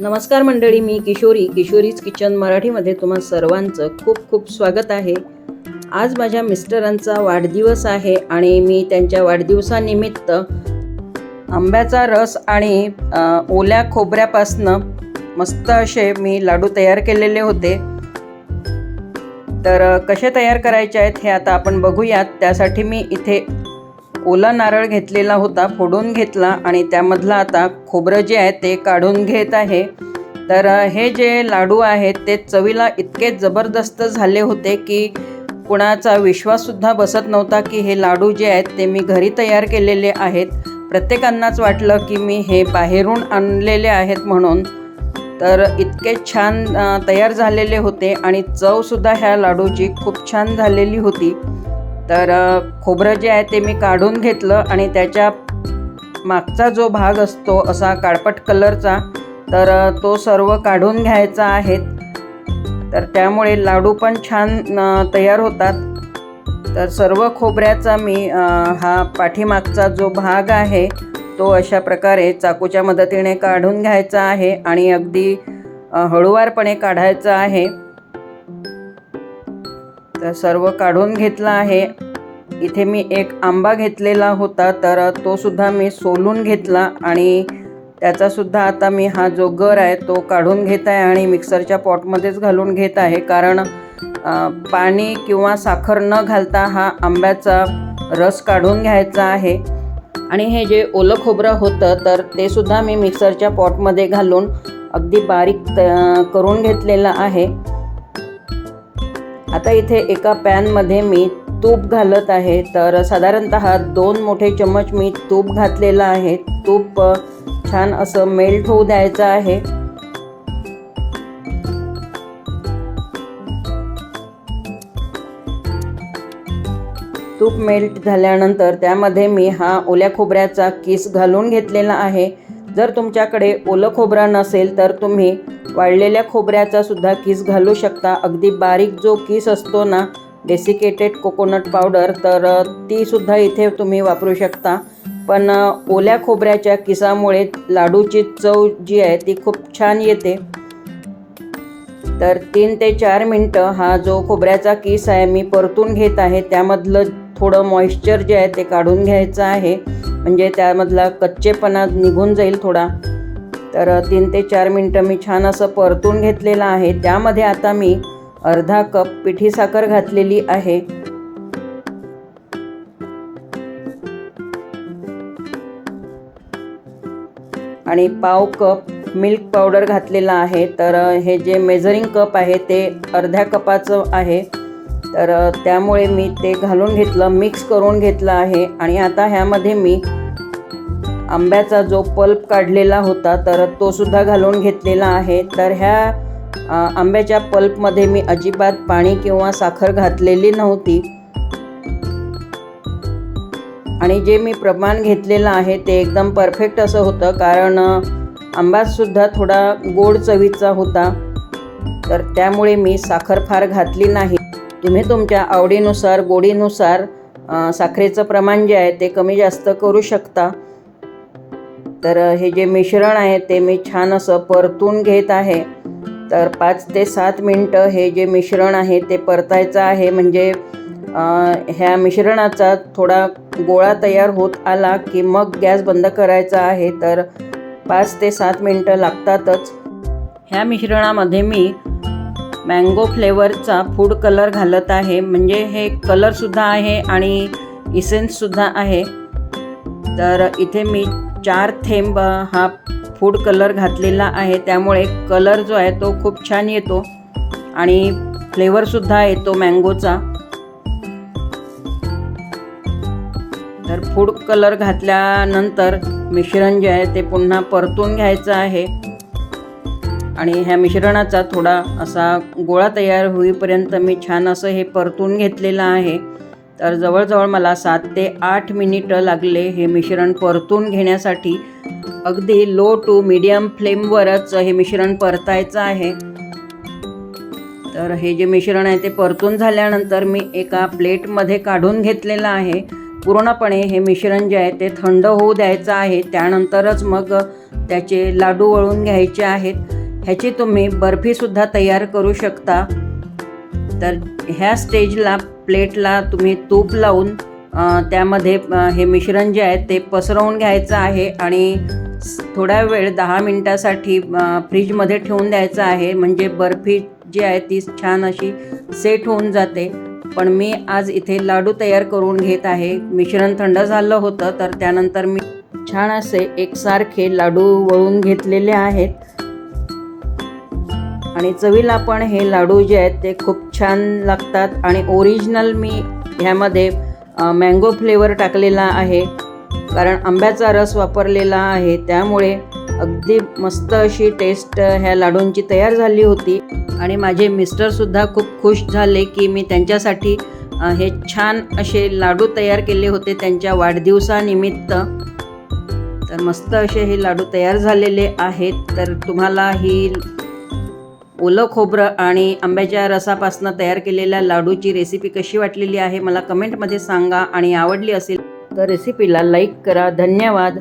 नमस्कार मंडळी मी किशोरी. किशोरीज किचन मराठीमध्ये तुम्हा सर्वांचं खूप खूप स्वागत आहे. आज माझ्या मिस्टरांचा वाढदिवस आहे आणि मी त्यांच्या वाढदिवसानिमित्त आंब्याचा रस आणि ओल्या खोबऱ्यापासनं मस्त असे मी लाडू तयार केलेले होते. तर कसे तयार करायचे आहेत हे आता आपण बघूयात. त्यासाठी मी इथे ओला नारळ घेतलेला होता फोडून घेतला आणि त्यामधला आता खोबरं जे आहे ते काढून घेत आहे. तर हे जे लाडू आहेत ते चवीला इतके जबरदस्त झाले होते की कुणाचा विश्वाससुद्धा बसत नव्हता की हे लाडू जे आहेत ते मी घरी तयार केलेले आहेत. प्रत्येकांनाच वाटलं की मी हे बाहेरून आणलेले आहेत म्हणून. तर इतके छान तयार झालेले होते आणि चवसुद्धा ह्या लाडूची खूप छान झालेली होती. तर खोबरं जे आहे ते मी काढून घेतलं आणि त्याच्या मागचा जो भाग असतो असा काळपट कलरचा तर तो सर्व काढून घ्यायचा आहे. तर त्यामुळे लाडू पण छान तयार होतात. तर सर्व खोबऱ्याचा मी हा पाठीमागचा जो भाग आहे तो अशा प्रकारे चाकूच्या मदतीने काढून घ्यायचा आहे आणि अगदी हळुवारपणे हळूवारपणे काढायचा आहे. तर सर्व काढून घेतला आहे. इथे मी एक आंबा घेतलेला होता तर तो सुद्धा मी सोलून घेतला आणि त्याचासुद्धा आता मी हा जो गर आहे तो काढून घेत आहे आणि मिक्सरच्या पॉटमध्येच घालून घेत आहे. कारण पाणी किंवा साखर न घालता हा आंब्याचा रस काढून घ्यायचा आहे. आणि हे जे ओलं खोबरं होतं तर ते सुद्धा मी मिक्सरच्या पॉटमध्ये घालून अगदी बारीक त- करून घेतलेलं आहे. आता इथे एका पॅनमध्ये मी तूप घालत आहे. तर साधारणत दोन मोठे चम्मच मी तूप घातलेलं आहे. तूप छान असं मेल्ट होऊ द्यायचं आहे. तूप मेल्ट झाल्यानंतर त्यामध्ये मी हा ओल्या खोबऱ्याचा किस घालून घेतलेला आहे. जर तुमच्याकडे ओलं खोबरं नसेल तर तुम्ही वाळलेल्या खोबऱ्याचा सुद्धा किस घालू शकता. अगदी बारीक जो किस असतो ना डेसिकेटेड कोकोनट पावडर तर ती सुद्धा इथे तुम्ही वापरू शकता. पण ओल्या खोबऱ्याच्या किसामुळे लाडूची चव जी आहे ती खूप छान येते. तर तीन ते चार मिनटं हा जो खोबऱ्याचा किस आहे मी परतून घेत आहे. त्यामधलं थोडं मॉइश्चर जे आहे ते काढून घ्यायचं आहे. म्हणजे त्यामधला कच्चेपणा निघून जाईल थोडा. तर तीन ते चार मिनटं मी छान असं परतून घेतलेलं आहे. त्यामध्ये आता मी अर्धा कप पिठी साखर घातलेली आहे. आणि पाव कप मिल्क पावडर घातलेला आहे. तर हे जे मेजरिंग कप आहे ते अर्ध्या कपाचं आहे. तर त्यामुळे मी ते घालून घेतलं मिक्स करून घेतलं आहे. आणि आता ह्यामध्ये मी आंब्याचा जो पल्प काढलेला होता तर तो सुद्धा घालून घेतलेला आहे. तर ह्या आंब्याच्या पल्पमध्ये मी अजिबात पाणी किंवा साखर घातलेली नव्हती. आणि जे मी प्रमाण घेतलेलं आहे ते एकदम परफेक्ट असं होतं कारण आंबासुद्धा थोडा गोड चवीचा होता. तर त्यामुळे मी साखर फार घातली नाही. तुम्ही तुमच्या आवडीनुसार गोडीनुसार साखरेचं प्रमाण जे आहे ते कमी जास्त करू शकता. तर हे जे मिश्रण आहे ते मी छान असं परतून घेत आहे. तर पाच ते सात मिनटं हे जे मिश्रण आहे ते परतायचं आहे. म्हणजे ह्या मिश्रणाचा थोडा गोळा तयार होत आला की मग गॅस बंद करायचा आहे. तर पाच ते सात मिनटं लागतातच. ह्या मिश्रणामध्ये मी मँगो फ्लेवरचा फूड कलर घालत आहे. म्हणजे हे कलरसुद्धा आहे आणि इसेन्ससुद्धा आहे. तर इथे मी चार थेंब हा फूड कलर घातलेला आहे. त्यामुळे कलर जो आहे तो खूप छान येतो. आणि फ्लेवरसुद्धा येतो मँगोचा. तर फूड कलर घातल्यानंतर मिश्रण जे आहे ते पुन्हा परतून घ्यायचं आहे. आणि ह्या मिश्रणाचा थोडा असा गोळा तयार होईपर्यंत मी छान असं हे परतून घेतलेलं आहे. तर जवळजवळ मला सात ते आठ मिनिटं लागले हे मिश्रण परतून घेण्यासाठी. अगदी लो टू मीडियम फ्लेमवरच हे मिश्रण परतायचं आहे. तर हे जे मिश्रण आहे ते परतून झाल्यानंतर मी एका प्लेटमध्ये काढून घेतलेलं आहे. पूर्णपणे हे मिश्रण जे आहे ते थंड होऊ द्यायचं आहे. त्यानंतरच मग त्याचे लाडू वळून घ्यायचे आहेत. ह्याची तुम्ही बर्फीसुद्धा तयार करू शकता. तर ह्या स्टेजला प्लेटला तुम्ही तूप लावून त्यामध्ये हे मिश्रण जे आहे ते पसरवून घ्यायचं आहे आणि थोड्या थोडा वेळ दहा मिनटासाठी फ्रीजमध्ये ठेवून द्यायचं आहे. म्हणजे बर्फी जी आहे ती छान अशी सेट होऊन जाते. पण मी आज इथे लाडू तयार करून घेत आहे. मिश्रण थंड झालं होतं तर त्यानंतर मी छान असे एकसारखे लाडू वळून घेतलेले आहेत. आणि चवीला पण हे लाडू जे आहेत ते खूप छान लागतात. आणि ओरिजिनल मी ह्यामध्ये मँगो फ्लेवर टाकलेला आहे. कारण आंब्याचा रस वापरलेला आहे. त्यामुळे अगदी मस्त अशी टेस्ट ह्या लाडूंची तयार झाली होती. आणि माझे मिस्टरसुद्धा खूप खुश झाले की मी त्यांच्यासाठी हे छान असे लाडू तयार केले होते त्यांच्या वाढदिवसानिमित्त. तर मस्त असे हे लाडू तयार झालेले आहेत. तर तुम्हाला ही ओलं खोबरं आणि आंब्याच्या रसापासून तयार केलेल्या लाडूची रेसिपी कशी वाटलेली आहे मला कमेंटमध्ये सांगा. आणि आवडली असेल तर रेसिपीला लाईक करा. धन्यवाद.